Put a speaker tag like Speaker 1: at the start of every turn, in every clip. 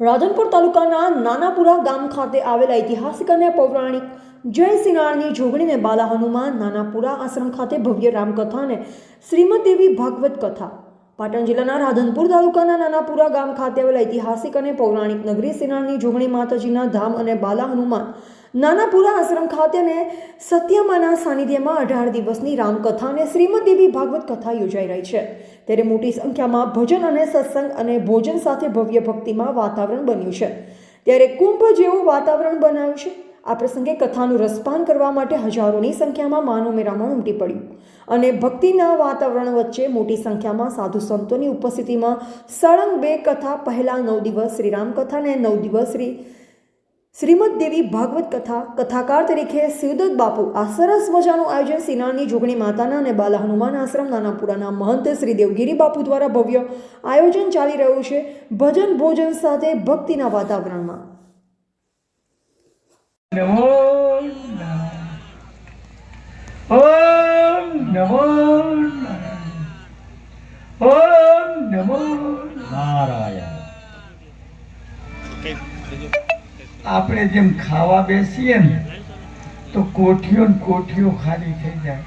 Speaker 1: રાધનપુર તાલુકાના નાનાપુરા ગામ ખાતે આવેલા ઐતિહાસિક અને પૌરાણિક જય સિનાળની જોગણીને બાલા હનુમાન નાનાપુરા આશ્રમ ખાતે ભવ્ય રામકથા અને શ્રીમદ દેવી ભાગવત કથા. પાટણ જિલ્લાના રાધનપુર તાલુકાના નાનાપુરા ગામ ખાતે આવેલા ઐતિહાસિક અને પૌરાણિક નગરી સિનાળની જોગણી માતાજીના ધામ અને બાલા હનુમાન નાનાપુરા આશ્રમ ખાતે અને સત્યમાના સાનિધ્યમાં અઢાર દિવસની રામકથા અને શ્રીમદ દેવી ભાગવત કથા યોજાઈ રહી છે. ત્યારે મોટી સંખ્યામાં ભજન અને સત્સંગ અને ભોજન સાથે ભવ્ય ભક્તિમાં વાતાવરણ બન્યું છે. ત્યારે કુંભ જેવું વાતાવરણ બનાવ્યું છે. આ પ્રસંગે કથાનું રસપાન કરવા માટે હજારોની સંખ્યામાં માનવ મેરામણ ઉમટી પડ્યું. અને ભક્તિના વાતાવરણ વચ્ચે મોટી સંખ્યામાં સાધુ સંતોની ઉપસ્થિતિમાં સળંગ બે કથા, પહેલાં નવ દિવસ શ્રીરામ કથા અને નવ દિવસ શ્રી શ્રીમદ દેવી ભાગવત કથા કથાકાર તરીકે શિવદત્ત બાપુ આ સરસ મજાનું આયોજન સિનાળની જોગણી માતાના અને બાલા હનુમાન આશ્રમ નાનાપુરાના મહંત શ્રી દેવગીરી બાપુ દ્વારા ભવ્ય આયોજન ચાલી રહ્યું છે ભજન ભોજન સાથે ભક્તિના વાતાવરણમાં.
Speaker 2: નમો ઓમ નમો
Speaker 3: નારાયણ.
Speaker 2: આપણે જેમ ખાવા બેસીએ ને તો કોઠીઓ ને કોઠીઓ ખાલી થઈ જાય.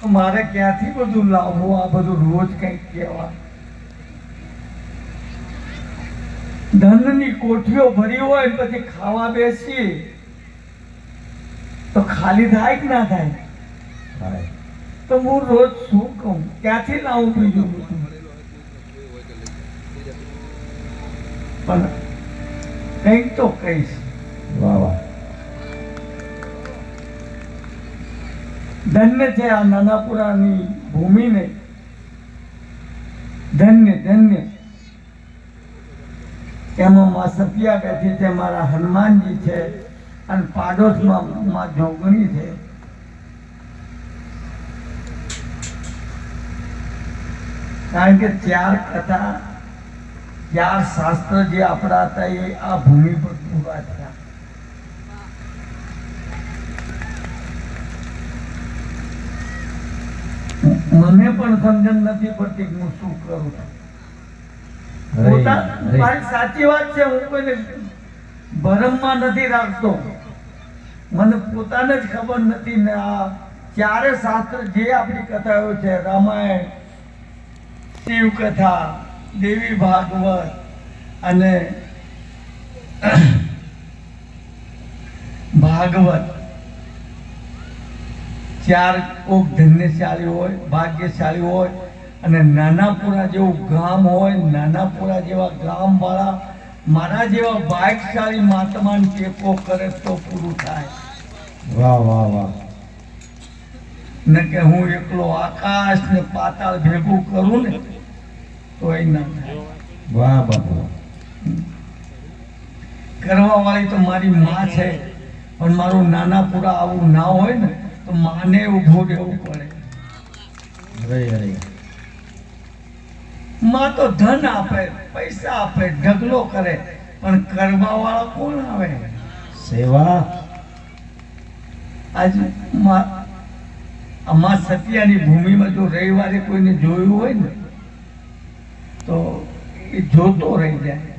Speaker 2: તો મારે ક્યાંથી બધું લાવવું? આ બધું રોજ કંઈક કહેવા ધનની કોઠીઓ ભરી હોય પછી ખાવા બેસીએ તો ખાલી થાય કે ના થાય?
Speaker 3: થાય.
Speaker 2: તો હું રોજ શું કહું? ક્યાંથી લાવું બીજું બધું? પણ કંઈક તો કહીશ
Speaker 3: વાહ વાહ.
Speaker 2: ધન્ય છે આ નાનાપુરાની ભૂમિને. ધન્ય ધન્ય. એમાં માં સતિયા બેઠી છે મારા હનુમાનજી છે અને પાડોશમાં માં જોગણી છે. કારણ કે ચાર કથા ચાર શાસ્ત્ર જે આપણા હતા એ આ ભૂમિ પર પૂરા થયા. મને પણ સમજણ નથી પડતી કે હું શું કરું. છું. મારી સાચી વાત છે હું કોઈને ભરમમાં નથી રાખતો. મને પોતાને જ ખબર નથી ને આ ચારે શાસ્ત્ર જે આપણી કથાઓ છે રામાયણ શિવ કથા દેવી ભાગવત અને ભાગવત. ચાર કોક ધન્યશાળી હોય ભાગ્યશાળી હોય અને નાનાપુરા જેવું ગામ હોય નાનાપુરા જેવા ગામ વાળા મારા જેવા ભાગ્યશાળી મહાત્માને ટેકો કરે તો પૂરું થાય.
Speaker 3: વાહ વાહ વાહ.
Speaker 2: ને કે હું એકલો આકાશ ને પાતાળ ભેગું કરું ને તો ના થાય.
Speaker 3: વાહ બાપુ.
Speaker 2: કરવા વાળી તો મારી માં છે. પણ મારું નાનાપુરા આવું ના હોય ને તો માને ઊભું રહેવું પડે. માં તો ધન આપે પૈસા આપે ઢગલો કરે પણ કરવા વાળા કોણ આવે?
Speaker 3: સેવા.
Speaker 2: આજમાં સત્યાની ભૂમિમાં જો રવિવારે કોઈને જોયું હોય ને તો એ જોતો રહી જાય.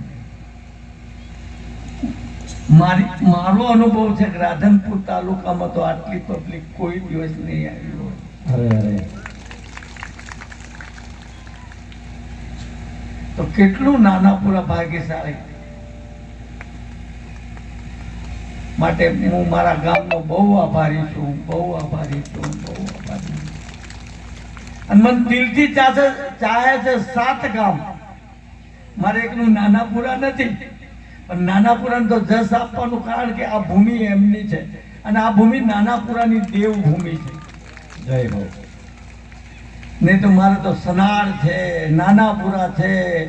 Speaker 2: મારી મારો અનુભવ છે કે રાધનપુર તાલુકામાં તો આટલી પબ્લિક કોઈ દિવસ નહીં આવી હોય.
Speaker 3: હરે
Speaker 2: તો કેટલું નાના પૂરા ભાગ્યશાળી માટે હું મારા ગામનો બહુ આભારી છું બહુ આભારી છું બહુ આભારી છું. અને મને દિલથી ચાહે ચાહે છે સાત ગામ. મારે એકનું નાનાપુરા નથી. પણ નાનાપુરાને તો જસ આપવાનું કારણ કે આ ભૂમિ એમની છે. અને આ ભૂમિ નાનાપુરાની દેવભૂમિ છે.
Speaker 3: જય હો.
Speaker 2: નહીં તો મારે તો સનાર છે નાનાપુરા છે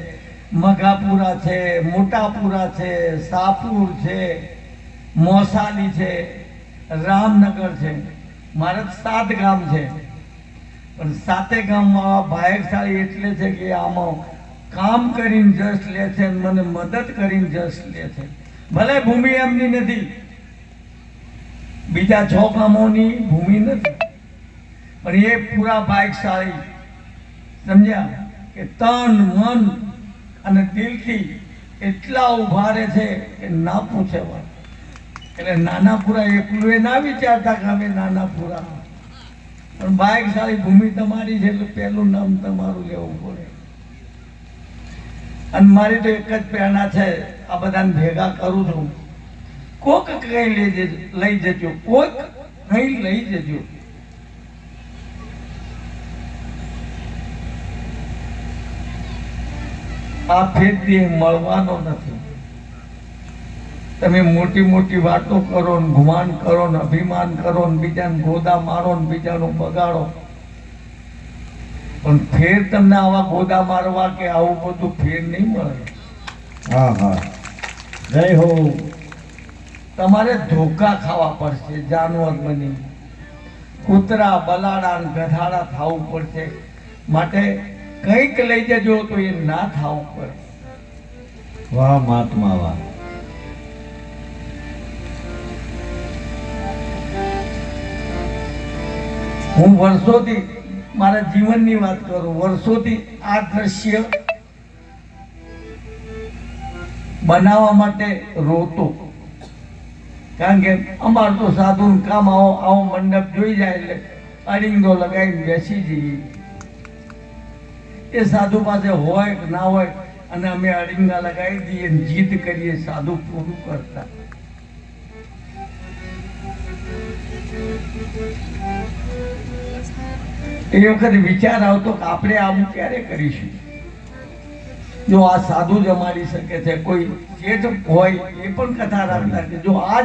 Speaker 2: મઘાપુરા છે મોટાપુરા છે સાપુર છે મોસાલી છે રામનગર છે. મારે સાત ગામ છે. પણ સાતે ગામમાં ભાયકશાળી એટલે છે કે આમાં કામ કરીને જશ લે છે મને મદદ કરીને જશ લે છે. ભલે ભૂમિ એમની નથી, બીજા છ ગામોની ભૂમિ નથી. પણ એ પૂરા ભાગશાળી, સમજ્યા? કે તન, મન અને દિલથી એટલા ઊભા રહે છે કે ના પૂછે વાત. એટલે નાનાપુરા એકલું એ ના વિચારતા કે અમે નાનાપુરા. પણ ભાગ્યશાળી ભૂમિ તમારી છે એટલે પહેલું નામ તમારું લેવું પડે. અને મારી તો એક જ પ્રેરણા છે, આ બધાને ભેગા કરું છું. કોક કઈ લઈ જજો લઈ જજો, કોક કઈ લઈ જજો. આ ફેરથી મળવાનો નથી. તમે મોટી મોટી વાતો કરો ને ગુમાન કરો ને અભિમાન કરો ને બીજાને ગોદા મારો ને બીજાનો બગાડો. પણ ફેર તમને આવા ગોદા મારવા કે આવું બધું ફેર નહીં મળે?
Speaker 3: હા હા. જય હો.
Speaker 2: તમારે ધોકા ખાવા પડશે જાનવર બની. કૂતરા બલાડા ને ગધાડા થવું પડશે. માટે કંઈક લઈ જજો તો એ ના થવું પડે.
Speaker 3: વાહ મહાત્મા વાહ.
Speaker 2: હું વર્ષોથી મારા જીવનની વાત કરું, વર્ષોથી આ દ્રશ્ય બનાવવા માટે રોતો. કારણ કે અમાર તો સાધુનું કામ આવો આવો મંડપ જોઈ જાય એટલે અડીંગો લગાવીને બેસી જઈએ. એ સાધુ પાસે હોય કે ના હોય, અને અમે અડીંગા લગાવી દઈએ જીદ કરીએ સાધુ પૂરું કરતા. એ વખતે વિચાર આવતો કે આપણે આવું ક્યારે કરીશું? જો આ સાધુ જમાડી શકે છે, કોઈ જે હોય એ પણ કથા રાખતા કે જો આ